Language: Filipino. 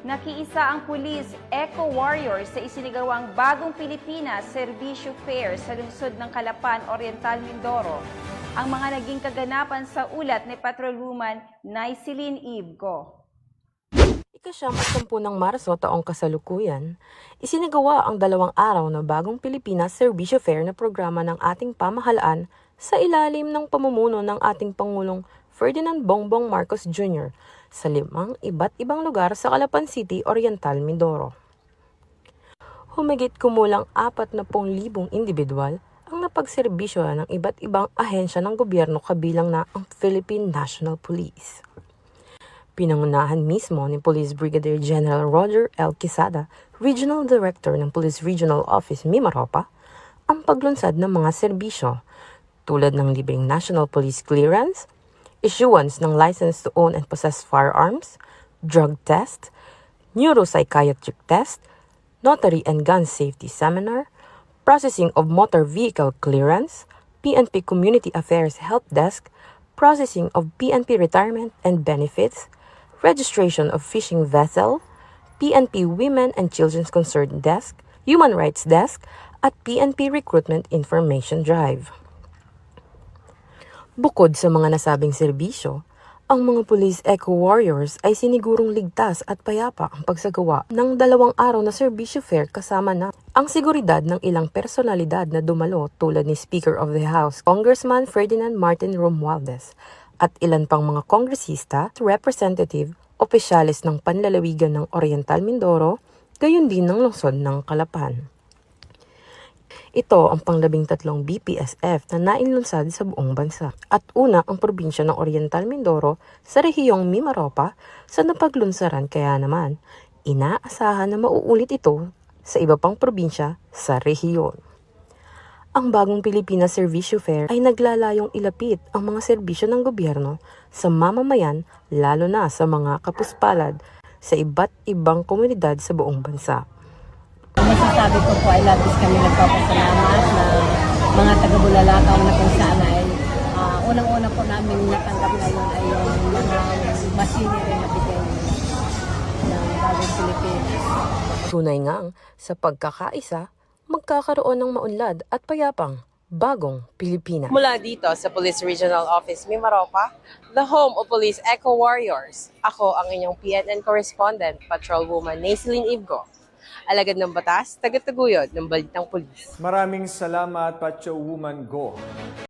Nakiisa ang pulis Eco Warriors sa isinagawang Bagong Pilipinas Servisyo Fair sa lungsod ng Calapan, Oriental, Mindoro. Ang mga naging kaganapan sa ulat ni Patrolwoman Naisilin Ibgo. Ikasyam at sampu ng Marso taong kasalukuyan, isinagawa ang dalawang araw na Bagong Pilipinas Servisyo Fair na programa ng ating pamahalaan sa ilalim ng pamumuno ng ating Pangulong Ferdinand Bongbong Marcos Jr. sa limang iba't ibang lugar sa Calapan City, Oriental, Mindoro. Humigit kumulang 40,000 individual ang napagserbisyo ng iba't ibang ahensya ng gobyerno kabilang na ang Philippine National Police. Pinangunahan mismo ni Police Brigadier General Roger L. Quezada, Regional Director ng Police Regional Office Mimaropa, ang paglunsad ng mga serbisyo tulad ng libreng National Police Clearance, issuance ng license to own and possess firearms, drug test, neuropsychiatric test, notary and gun safety seminar, processing of motor vehicle clearance, PNP Community Affairs Help Desk, processing of PNP retirement and benefits, registration of fishing vessel, PNP Women and Children's Concerned Desk, Human Rights Desk, at PNP Recruitment Information Drive. Bukod sa mga nasabing serbisyo, ang mga police eco warriors ay sinigurong ligtas at payapa ang pagsagawa ng dalawang araw na serbisyo fair kasama na ang seguridad ng ilang personalidad na dumalo tulad ni Speaker of the House, Congressman Ferdinand Martin Romualdez at ilan pang mga kongresista, representative, opisyalis ng panlalawigan ng Oriental Mindoro, gayon din ng lungsod ng Calapan. Ito ang panglabing tatlong BPSF na nainlunsad sa buong bansa. At una ang probinsya ng Oriental Mindoro sa rehiyong Mimaropa sa napaglunsaran kaya naman inaasahan na mauulit ito sa iba pang probinsya sa rehiyon. Ang bagong Pilipinas Servisyo Fair ay naglalayong ilapit ang mga serbisyo ng gobyerno sa mamamayan lalo na sa mga kapuspalad sa iba't ibang komunidad sa buong bansa. Masasabi ko po ay labis kami nagpapasalamat na mga taga-Bulalakaw na kung saan ay ah, unang-una po namin natanggap ngayon ay yung mga machinery na bigay ng bagong Pilipinas. Tunay ngang sa pagkakaisa, magkakaroon ng maunlad at payapang bagong Pilipinas. Mula dito sa Police Regional Office Mimaropa, the home of Police Eco Warriors, ako ang inyong PNN correspondent, Patrolwoman Naisilin Ibgo. Alagad ng batas, tagataguyod ng balitang pulis. Maraming salamat, Pacho Woman Go.